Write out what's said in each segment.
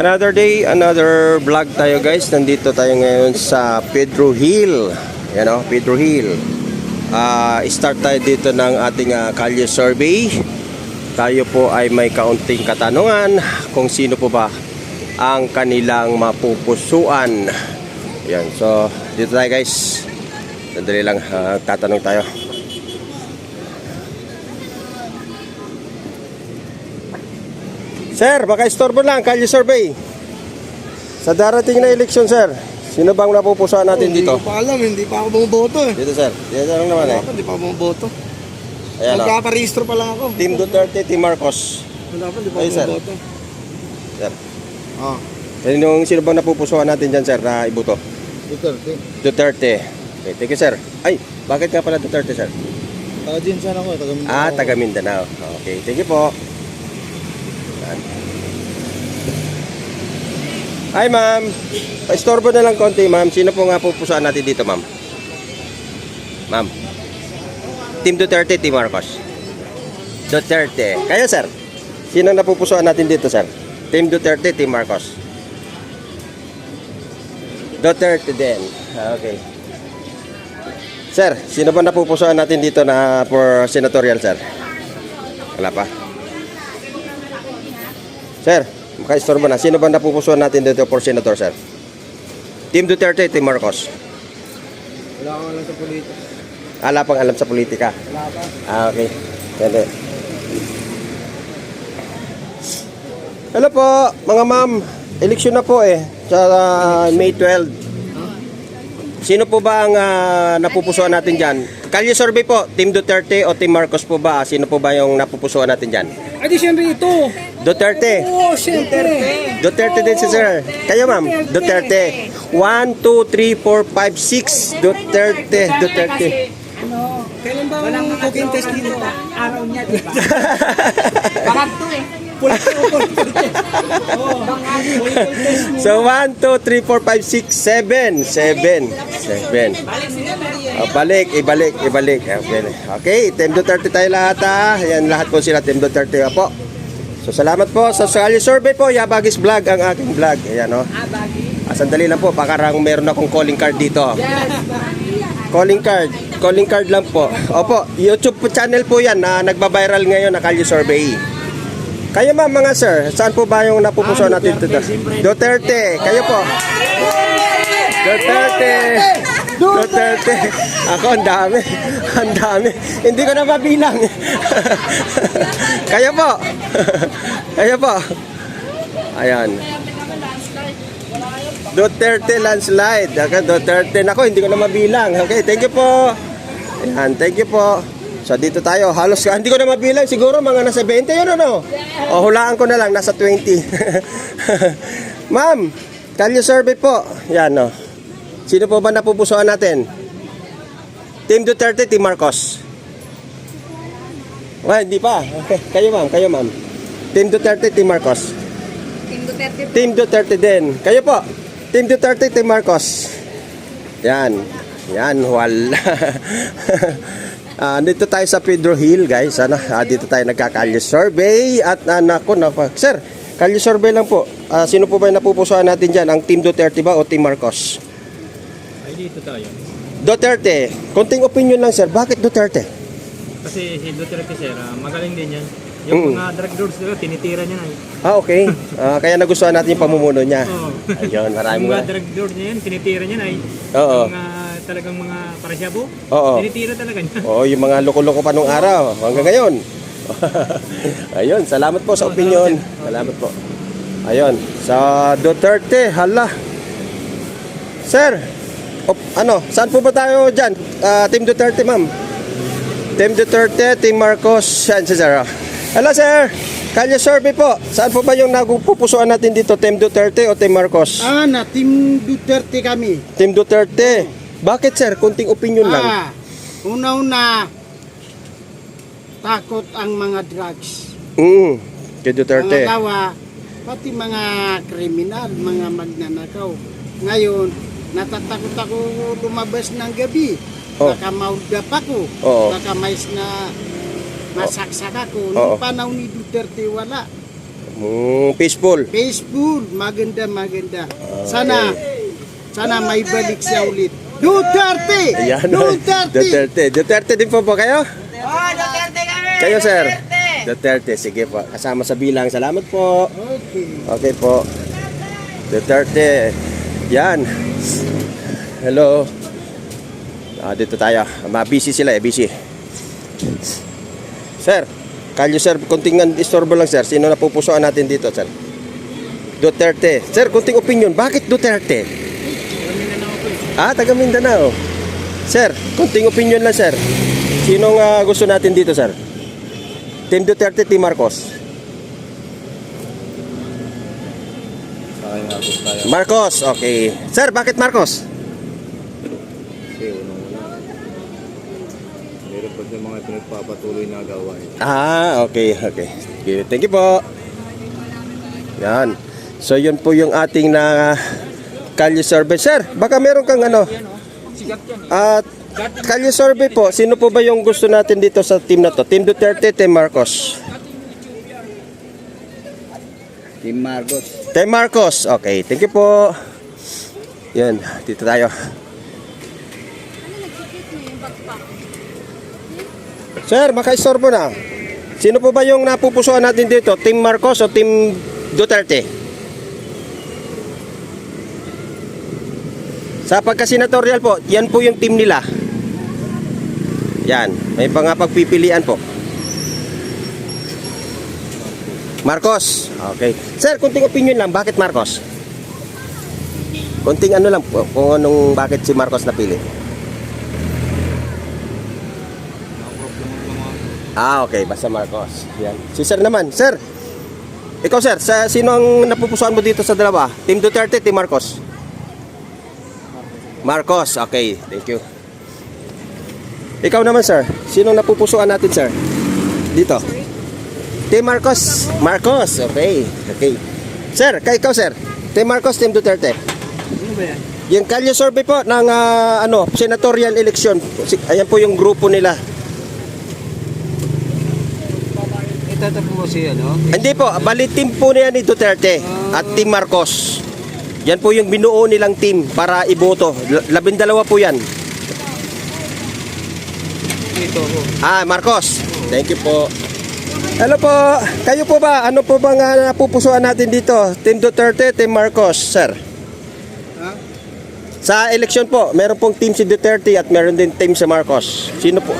Another day, another vlog tayo guys. Nandito tayo ngayon sa Pedro Hill. Yan o, Pedro Hill. Ah, start tayo dito ng ating ah, kalye survey. Tayo po ay may kaunting katanungan kung sino po ba ang kanilang mapupusuan. Yan, so dito tayo guys. Sandali lang, ah, tatanong tayo. Sir, baka istorbo lang, kalye survey. Sa darating na eleksyon, sir, sino bang napupusuan natin dito? Hindi ko pa alam, hindi pa ako bumuboto eh. Dito, sir. Dito lang naman eh. Ako, hindi pa ako bumuboto. Ayan o. Magkaparehistro pa lang ako. Team Duterte, Team Marcos. Wala pa, hindi pa ako sir. bumuboto. Sir. Ah, yung sino bang napupusuan natin dyan, sir, na ibuto? Duterte. Duterte. Okay, thank you, sir. Ay, bakit nga pala Duterte, sir? Taga din sana ako, taga Mindanao. Ah, taga Mindanao. Okay, thank you po. Hi, ma'am. Pa-istorbo na lang konti, ma'am. Sino po nga pupusuan natin dito, ma'am? Ma'am. Team Duterte, Team Marcos. Duterte. Kayo, sir. Sino napupusuan natin dito, sir? Team Duterte, Team Marcos. Duterte din. Ah, Okay. Sir, sino ba napupusuan natin dito na for senatorial, sir? Wala pa. Sir, makaistorbo na. Sino ba napupusuan natin dito for senator, sir? Team Duterte, Team Marcos. Wala akong alam sa politika. Ala pang alam sa politika. Wala pa. Ah, okay. Hindi. Hello po, mga ma'am. Eleksyon na po eh. Sa ah, May 12. Sino po ba ang ah, napupusuan natin dyan? Kalye survey po, Team Duterte o Team Marcos po ba? Sino po ba yung napupusuan natin dyan? Ay, di siyempre ito. Duterte. Oo, siyempre. Duterte din si sir. Kayo ma'am, Duterte. 1, 2, 3, 4, 5, 6. Duterte, Duterte. Ano, kailan ba walang cooking test dito? Araw niya, di ba? Parang to eh. Mo. So 1, 2, 3, 4, 5, 6, 7. 7. 7. Oh, balik, ibalik, ibalik. Okay, okay Team Duterte tayo lahat ha. Yan lahat po sila Team Duterte po. So salamat po sa Sali Survey po. Yabagis Vlog ang aking vlog. Ayan o. Ah, sandali lang po. Pakarang meron akong calling card dito. Calling card. Calling card lang po. Opo, YouTube po channel po yan na nagba-viral ngayon na Kalye Survey. Kayo ma'am mga sir, saan po ba yung napupusuan natin dito? Duterte, kayo po. Duterte. Duterte. Ako, ang dami. Ang dami. Hindi ko na mabilang. kayo po. kayo po. Ayan. Duterte landslide. Okay, Duterte. Nako, hindi ko na mabilang. Okay, thank you po. Ayan, thank you po. So dito tayo, halos hindi ko na mabilang, siguro mga nasa 20 yun ano? O hulaan ko na lang, nasa 20. Ma'am, kalye survey po. Yan no. Sino po ba napupusuan natin? Team Duterte, Team Marcos. Well, hindi pa. Okay. Kayo ma'am, kayo ma'am. Team Duterte, Team Marcos. Team Duterte po. Team Duterte din. Kayo po. Team Duterte, Team Marcos. Yan. Yan, wala. Ah, dito tayo sa Pedro Hill, guys. Ano? Ah, dito tayo nagkakalye survey. At anak ko na Sir, kalye survey lang po. Ah, sino po ba yung napupusuan natin dyan? Ang Team Duterte ba o Team Marcos? Dito tayo. Duterte. Konting opinion lang, sir. Bakit Duterte? Kasi si Duterte sir, ah, magaling din yan. Yung Mm. mga drug lords nila, tinitira niya na. eh. Ah, okay. Ah, kaya nagustuhan natin yung pamumuno niya. Oo. Ayun, maraming yung mga mga... drug lords niya yan, tinitira niya na. eh. Oo. Yung ah, talagang mga parasyabo, Oo. tinitira talaga niya. Oo, yung mga loko-loko pa nung araw. Hanggang ngayon. Ayun, salamat po sa opinion. Salamat po. Ayun, sa Duterte, hala. Sir, op, ano, saan po ba tayo dyan? Ah, Team Duterte, ma'am. Team Duterte, Team Marcos, yan si Sir. Hello, sir. Kalye survey po. Saan po ba yung nagupupusuan natin dito? Team Duterte o Team Marcos? Ah, na Team Duterte kami. Team Duterte. Bakit, sir? Kunting opinion lang. Ah, una-una, takot ang mga drugs. Mm, kay Duterte. Pangalawa, pati mga kriminal, mga magnanakaw. Ngayon, natatakot ako lumabas ng gabi. Oh. Baka maudap ako. Oo. Baka mais na masaksak ako. Oo. Noong panahon ni Duterte, wala. Mm, peaceful. Peaceful, maganda, maganda. Sana, sana may balik siya ulit. Duterte! Ayan. Duterte! Duterte. Duterte din po po kayo? Kayo, sir? Duterte. Sige po. Kasama sa bilang. Salamat po. Okay. Okay po. Duterte. Yan. Hello. Ah, dito tayo. Ma busy sila eh, busy. Sir, kalyo sir, kunting istorbo lang sir. Sino napupusuan natin dito, sir? Duterte. Sir, kunting opinion. Bakit Duterte? Ah, taga Mindanao. Sir, kunting opinion lang, sir. Sinong ah, gusto natin dito, sir? Team Duterte, Team Marcos. Marcos, okay. Sir, bakit Marcos? Meron pa yung mga pinagpapatuloy na gawain. Ah, okay, okay. Thank you, Thank you po. Yan. So, yun po yung ating na kalye survey. Sir, baka meron kang ano? At kalye survey po, sino po ba yung gusto natin dito sa team na to? Team Duterte, Team Marcos? Team Marcos. Team Marcos. Okay, thank you po. Yan, dito tayo. Sir, makaistorbo na. Sino po ba yung napupusuan natin dito? Team Marcos o Team Duterte? Sa pagka-senatorial po, yan po yung team nila. Yan, may mga pagpipilian po. Marcos. Okay. Sir, kunting opinion lang. Bakit Marcos? Kunting ano lang po, kung anong bakit si Marcos napili. Ah, okay. Basta Marcos. Yan. Si Sir naman. Sir, ikaw sir, sa, sino ang napupusuan mo dito sa dalawa? Team Duterte, Team Marcos? Marcos. Okay. Thank you. Ikaw naman sir, sino napupusuan natin sir? Dito. Team Marcos. Marcos. Okay. Okay. Sir, kay ikaw sir. Team Marcos, Team Duterte. Ano ba yan? Yung kalye survey po ng ah, ano, senatorial election. Ayan po yung grupo nila. Ito po si ano? Hindi po, bali team po niya ni Duterte at Team Marcos. Yan po yung binuo nilang team para iboto. Labindalawa po yan. Ito po. Ah, Marcos. Thank you po. Hello po. Kayo po ba? Ano po bang ah, napupusuan natin dito? Team Duterte, Team Marcos, sir? Ha? Sa eleksyon po, meron pong team si Duterte at meron din team si Marcos. Sino po?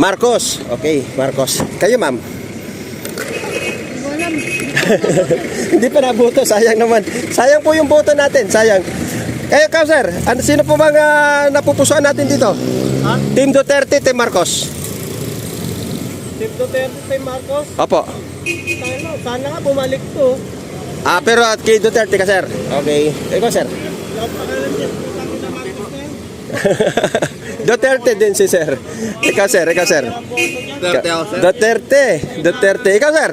Marcos. Okay, Marcos. Kayo, ma'am. Hindi pa nabuto, sayang naman. Sayang po yung boto natin, sayang. Kayo, ka, sir, ano, sino po bang ah, napupusuan natin dito? Ha? Team Duterte, Team Marcos. Team Duterte kay Marcos, Opo. sana, sana nga bumalik to. Ah, pero at kay Duterte ka, sir. Okay. Ikaw, sir. Duterte din si sir. Ikaw, sir. Ikaw, sir. Duterte ako, sir. Duterte. Duterte. Ikaw, sir.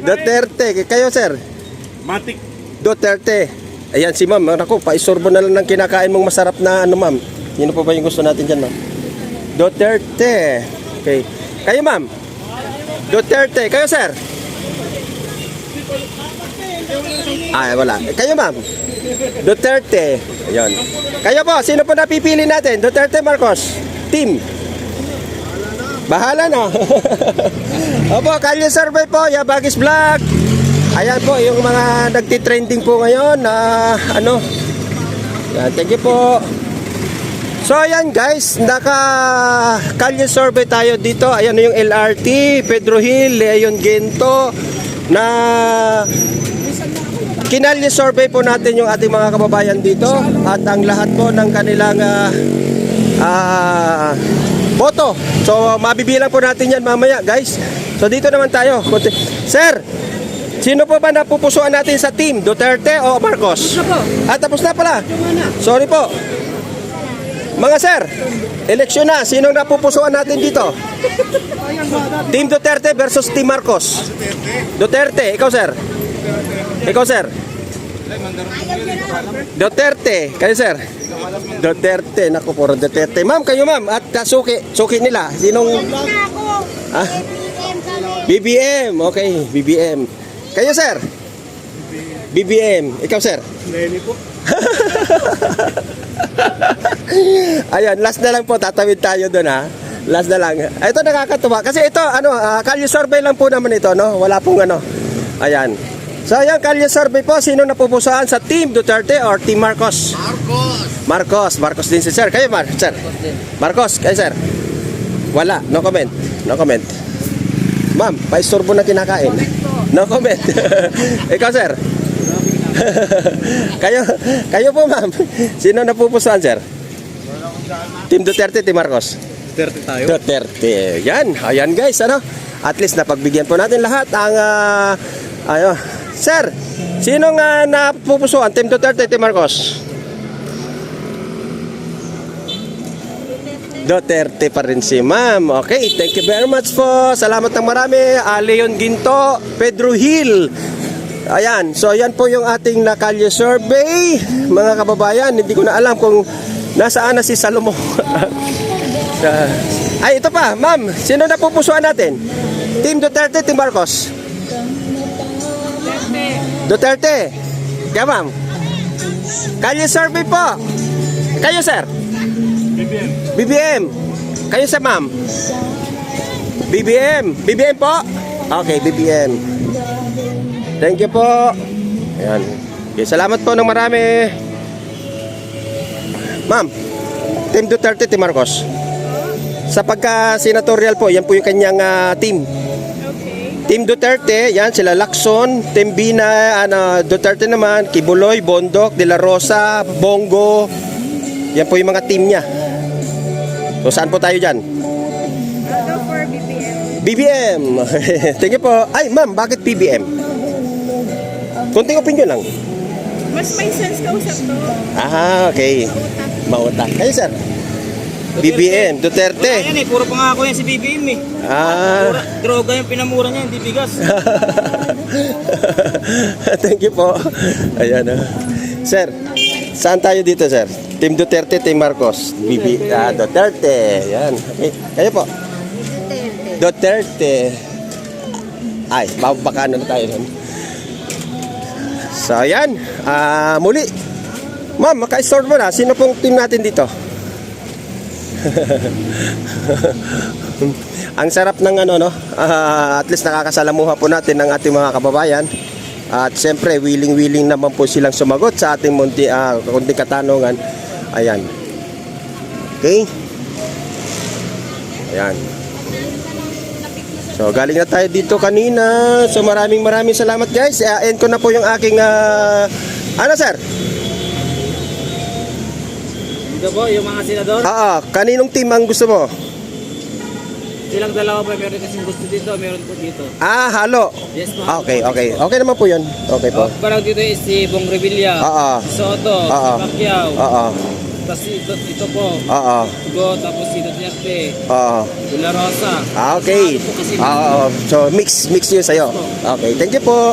Duterte. Kayo, sir. Matik. Duterte. Ayan si ma'am. Ako, paisorbo na lang ng kinakain mong masarap na ano, ma'am. Sino po ba yung gusto natin dyan, ma'am? Duterte. Okay. Kayo, ma'am. Duterte. Kayo, sir. Ay, wala. Kayo, ma'am. Duterte. Ayun. Kayo po, sino po napipili natin? Duterte, Marcos? Team. Bahala na. Opo, kalye survey po, Yabagis Vlog. Ayan po, yung mga nagtitrending po ngayon na ano. Yan, thank you po. So ayan guys, naka kalye survey tayo dito. Ayan yung LRT, Pedro Hill, Leon Gento na kinalye survey po natin yung ating mga kababayan dito at ang lahat po ng kanilang ah, ah, boto. So mabibilang po natin yan mamaya guys. So dito naman tayo. Sir, sino po ba napupusuan natin sa team? Duterte o Marcos? Ah, tapos na pala. Sorry po. Mga sir, eleksyon na. Sinong napupusuan natin dito? Team Duterte versus Team Marcos. Duterte, ikaw sir. Ikaw sir. Duterte, kayo sir. Duterte, naku puro Duterte. Ma'am, kayo ma'am, at kasuki, suki nila. Sinong... Ah? BBM, okay, BBM. Kayo, sir? BBM. Ikaw, sir? Lenny po. Ayan, last na lang po, tatawid tayo doon ha. Last na lang. Ito nakakatuwa. Kasi ito, ano, uh, kalye survey lang po naman ito, no? Wala pong ano. Ayan. So, ayan, kalye survey po. Sino napupusuan sa Team Duterte or Team Marcos? Marcos. Marcos. Marcos din si sir. Kayo, Mar sir? Marcos. Kayo, sir? Wala. No comment. No comment. Ma'am, paistorbo na kinakain. No comment. Ikaw, sir? kayo, kayo po, ma'am. Sino napupusuan, sir? Team Duterte, Team Marcos? 30 tayo. Duterte. Yan. Ayan guys, ano? At least napagbigyan po natin lahat ang ah, ayo. Sir, sino nga napupusuan? Team Duterte, Team Marcos? Duterte pa rin si ma'am. Okay, thank you very much po. Salamat ng marami. Ah, Leon Ginto, Pedro Hill. Ayan, so yan po yung ating nakalye survey. Mga kababayan, hindi ko na alam kung nasaan na si Salomo. Sa- Ay, ito pa, ma'am. Sino na pupusuan natin? Team Duterte, Team Marcos? Duterte. Kaya ma'am? Kalye survey po. Kayo, sir? BBM. BBM. Kayo sa ma'am? BBM. BBM po? Okay, BBM. Thank you po. Ayan. Okay, salamat po ng marami. Ma'am, Team Duterte, Team Marcos. Sa pagka-senatorial po, yan po yung kanyang ah, team. Team Duterte, yan sila Lacson, Team Bina, ano, Duterte naman, Kibuloy, Bondok, De La Rosa, Bongo. Yan po yung mga team niya. So saan po tayo dyan? I'll go for BPM. BBM. Thank you po. Ay, ma'am, bakit BBM? Kunting opinion lang. Mas may sense kausap to. Ah, okay. Mauta. Kayo, sir? BBM, Duterte. Ayan eh, puro pangako yan si BBM eh. Ah. Droga yung pinamura niya, hindi bigas. Thank you po. Ayan. ah. Sir, saan tayo dito, sir? Team Duterte, Team Marcos. BB, ah, Duterte. Yan. Okay. Kayo po. Duterte. Ay, baka ano na tayo nun. So, ayan. Ah, muli. Ma'am, maka-store mo na. Sino pong team natin dito? Ang sarap ng ano no, ah, at least nakakasalamuha po natin ng ating mga kababayan. At siyempre, willing-willing naman po silang sumagot sa ating munti, ah, kunting katanungan. Ayan. Okay? Ayan. So, galing na tayo dito kanina. So, maraming maraming salamat guys. Uh, end ko na po yung aking, ah, ano sir? Dito po, yung mga senador, Ah, ah, kaninong team ang gusto mo? silang dalawa po, meron kasing gusto dito, meron po dito. Ah, halo. Yes po. Ah, okay, okay. Okay naman po yun. Okay po. Oh, parang dito is si Bong Revilla, Oo. si Soto, Oo. si Pacquiao, Oo. Tapos ito, ito po, Oo. Go, tapos si Duterte, Oo. De La Rosa. Ah, okay. Ah, Oo. So, mix, mix yun sa'yo. Okay, thank you po.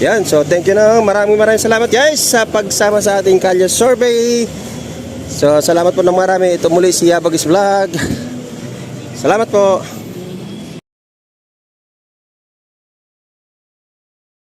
Yan, so thank you na. Maraming maraming salamat guys sa pagsama sa ating Kalye Survey. So, salamat po ng marami. Ito muli si Yabagis Vlog. Salamat po.